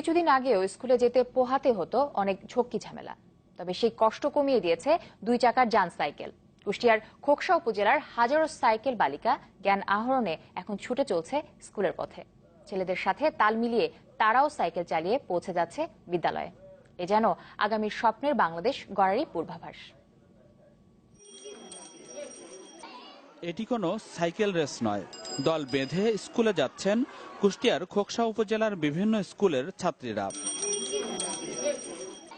কিছুদিন আগেও স্কুলে যেতে পোহাতে হতো অনেক ঝক্কি ঝামেলা। তবে সেই কষ্ট কমিয়ে দিয়েছে দুই চাকার যান সাইকেল। কুষ্টিয়ার খোকসা উপজেলার হাজারো সাইকেল বালিকা জ্ঞান আহরণে এখন ছুটে চলছে স্কুলের পথে। ছেলেদের সাথে তাল মিলিয়ে তারাও সাইকেল চালিয়ে পৌঁছে যাচ্ছে বিদ্যালয়ে। এ যেন আগামীর স্বপ্নের বাংলাদেশ গড়ারই পূর্বাভাস। এটি কোনো সাইকেল রেস নয়। দল বেঁধে স্কুলে যাচ্ছেন কুষ্টিয়ার খোকসা উপজেলার বিভিন্ন স্কুলের ছাত্রীরা।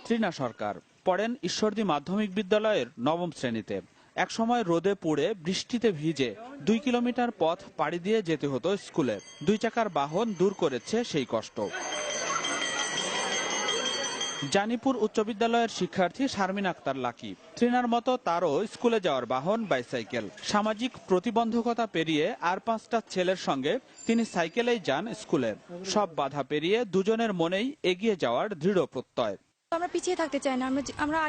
ত্রিনা সরকার, পড়েন ঈশ্বরদী মাধ্যমিক বিদ্যালয়ের নবম শ্রেণীতে। একসময় রোদে পুড়ে বৃষ্টিতে ভিজে দুই কিলোমিটার পথ পাড়ি দিয়ে যেতে হতো স্কুলে। দুই চাকার বাহন দূর করেছে সেই কষ্ট। জানিপুর উচ্চ বিদ্যালয়ের শিক্ষার্থী শারমিন আক্তার লাকি ট্রেনার মতো তারও স্কুলে যাওয়ার বাহন বাইসাইকেল। সামাজিক প্রতিবন্ধকতা পেরিয়ে আর পাঁচটা ছেলের সঙ্গে তিনি সাইকেলেই যান স্কুলে। সব বাধা পেরিয়ে দুজনের মনেই এগিয়ে যাওয়ার দৃঢ় প্রত্যয়। আমরা পিছিয়ে থাকতে চাই না, আমরা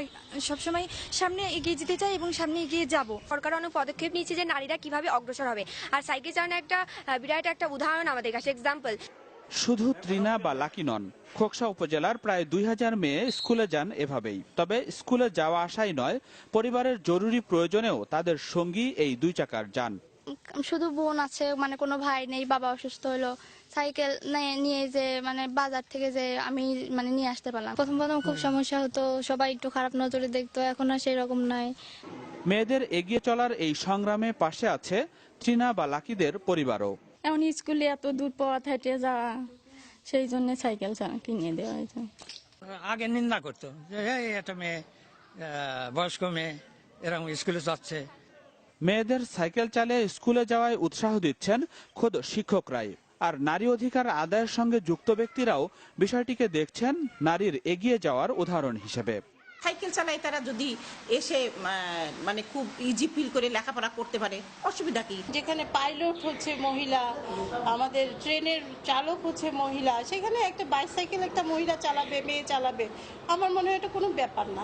সবসময় সামনে এগিয়ে যেতে চাই এবং সামনে এগিয়ে যাব। সরকার অনেক পদক্ষেপ নিচ্ছে যে নারীরা কীভাবে অগ্রসর হবে। আর সাইকেল চালানো একটা বিরাট একটা উদাহরণ আমাদের কাছে এক্সাম্পল শুধু ত্রিনা বা লাকি নন খোকসা উপজেলার প্রায় দুই হাজার মেয়ে স্কুলে যান এভাবেই। তবে স্কুলে যাওয়া আসাই নয় পরিবারের জরুরি প্রয়োজনেও তাদের সঙ্গী এই দুই চাকার যান। শুধু বোন আছে মানে কোনো ভাই নেই বাবা অসুস্থ হলো সাইকেল নিয়ে- নিয়ে যে মানে বাজার থেকে যে আমি মানে নিয়ে আসতে পারলাম। প্রথম প্রথম খুব সমস্যা হতো সবাই একটু খারাপ নজরে দেখতো এখন আর সেই রকম নাই। মেয়েদের এগিয়ে চলার এই সংগ্রামে পাশে আছে ত্রিনা বা লাকিদের পরিবারও। এখন স্কুলে এত দূর পথ হেঁটে যাওয়া সেই জন্য সাইকেল কিনে দেওয়া হয়েছে। আগে নিন্দা করতো যে এই একটা মেয়ে বয়স্ক মেয়ে এরকম স্কুলে যাচ্ছে। মেয়েদের সাইকেল চালিয়ে স্কুলে যাওয়ায় উৎসাহ দিচ্ছেন খোদ শিক্ষকরাই। আর নারী অধিকার আদায়ের সঙ্গে যুক্ত ব্যক্তিরাও বিষয়টিকে দেখছেন নারীর এগিয়ে যাওয়ার উদাহরণ হিসেবে। সাইকেল চালায় তারা যদি এসে মানে খুব ইজি ফিল করে লেখাপড়া করতে পারে অসুবিধা কি? যেখানে পাইলট হচ্ছে মহিলা আমাদের ট্রেনের চালক হচ্ছে মহিলা সেখানে একটা বাইসাইকেল একটা মহিলা চালাবে মেয়ে চালাবে আমার মনে হয় এটা কোনো ব্যাপার না।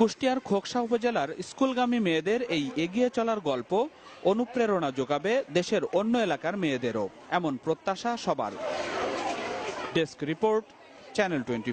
কুষ্টিয়ার খোকসা উপজেলার স্কুলগামী মেয়েদের এই এগিয়ে চলার গল্প অনুপ্রেরণা যোগাবে দেশের অন্য এলাকার মেয়েদেরও এমন প্রত্যাশা সবার। Desk report channel twenty